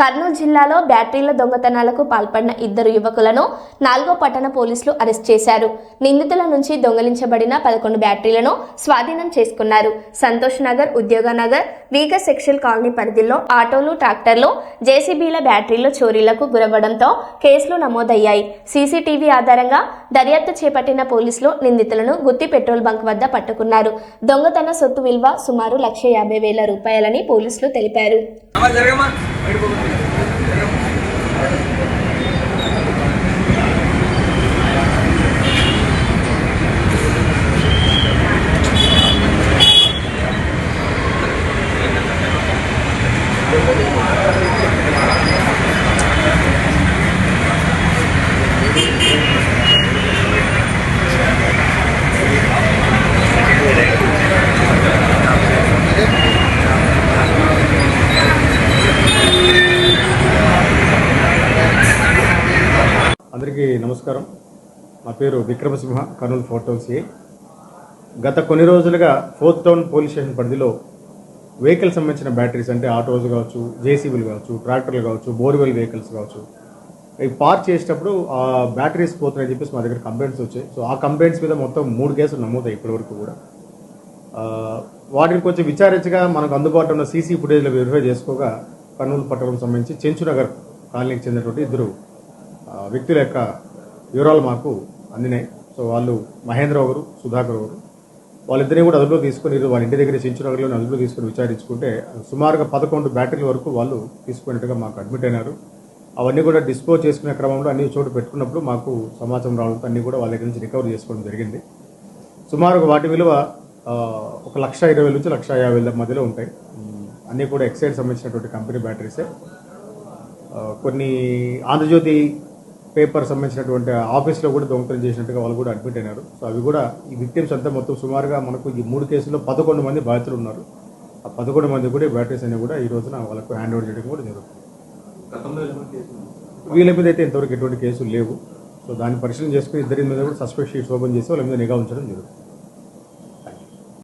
కర్నూలు జిల్లాలో బ్యాటరీల దొంగతనాలకు పాల్పడిన ఇద్దరు యువకులను నాలుగో పట్టణ పోలీసులు అరెస్ట్ చేశారు. నిందితుల నుంచి దొంగలించబడిన పదకొండు బ్యాటరీలను స్వాధీనం చేసుకున్నారు. సంతోష్ నగర్ ఉద్యోగ నగర్ వీగ సెక్షల్ కాలనీ పరిధిలో ఆటోలు ట్రాక్టర్లు జేసీబీల బ్యాటరీలు చోరీలకు గురవ్వడంతో కేసులు నమోదయ్యాయి. సీసీటీవీ ఆధారంగా దర్యాప్తు చేపట్టిన పోలీసులు నిందితులను గుత్తి పెట్రోల్ బంక్ వద్ద పట్టుకున్నారు. దొంగతన సొత్తు విలువ సుమారు లక్ష యాభై వేల రూపాయలని పోలీసులు తెలిపారు. ಹಿಡ್ಕೋಬೇಕು అందరికీ నమస్కారం. నా పేరు Vikramasimha Kurnool fort town CI గత కొన్ని రోజులుగా ఫోర్త్ టౌన్ పోలీస్ స్టేషన్ పరిధిలో వెహికల్ సంబంధించిన బ్యాటరీస్ అంటే ఆటోస్ కావచ్చు జేసీబీలు కావచ్చు ట్రాక్టర్లు కావచ్చు బోర్వెల్ వెహికల్స్ కావచ్చు ఇవి పార్క్ చేసేటప్పుడు ఆ బ్యాటరీస్ పోతున్నాయని చెప్పేసి మా దగ్గర కంప్లైంట్స్ వచ్చాయి. సో ఆ కంప్లైంట్స్ మీద మొత్తం మూడు కేసులు నమోదాయి ఇప్పటివరకు కూడా. వాటిని కొంచెం విచారించగా మనకు అందుబాటులో ఉన్న సీసీ ఫుటేజ్లో వెరిఫై చేసుకోగా కర్నూలు పట్టణం సంబంధించి చెంచునగర్ కాలనీకి చెందినటువంటి ఇద్దరు వ్యక్తుల యొక్క వివరాలు మాకు అందినాయి. సో వాళ్ళు మహేంద్ర ఒకరు సుధాకర్ ఒకరు వాళ్ళిద్దరినీ కూడా అదుపులో తీసుకుని వాళ్ళ ఇంటి దగ్గర చెంచునగర్లో అదుపులో తీసుకొని విచారించుకుంటే సుమారుగా పదకొండు బ్యాటరీల వరకు వాళ్ళు తీసుకున్నట్టుగా మాకు అడ్మిట్ అయినారు. అవన్నీ కూడా డిస్పోజ్ చేసుకునే క్రమంలో అన్ని చోటు పెట్టుకున్నప్పుడు మాకు సమాచారం రావడంతో అన్నీ కూడా వాళ్ళ దగ్గర నుంచి రికవర్ చేసుకోవడం జరిగింది. సుమారుగా వాటి విలువ ఒక లక్ష ఇరవై వేల నుంచి లక్ష యాభై వేల మధ్యలో ఉంటాయి. అన్నీ కూడా ఎక్సైడ్ సంబంధించినటువంటి కంపెనీ బ్యాటరీసే. కొన్ని ఆంధ్రజ్యోతి పేపర్ సంబంధించినటువంటి ఆఫీస్లో కూడా దొంగతనం చేసినట్టుగా వాళ్ళు కూడా అడ్మిట్ అయినారు. సో అవి కూడా ఈ విక్టిమ్స్ అంతా మొత్తం సుమారుగా మనకు ఈ మూడు కేసుల్లో పదకొండు మంది బాధితులు ఉన్నారు. ఆ పదకొండు మంది కూడా బ్యాటరీస్ అన్ని కూడా ఈ రోజున వాళ్ళకు హ్యాండ్ ఓవర్ చేయడం కూడా జరుగుతుంది. వీళ్ళ మీద అయితే ఇంతవరకు ఎటువంటి కేసులు లేవు. సో దాన్ని పరిశీలన చేసుకుని ఇద్దరి మీద కూడా సస్పెక్ట్ షీట్స్ ఓపెన్ చేసి వాళ్ళ మీద నిఘా ఉంచడం జరుగుతుంది.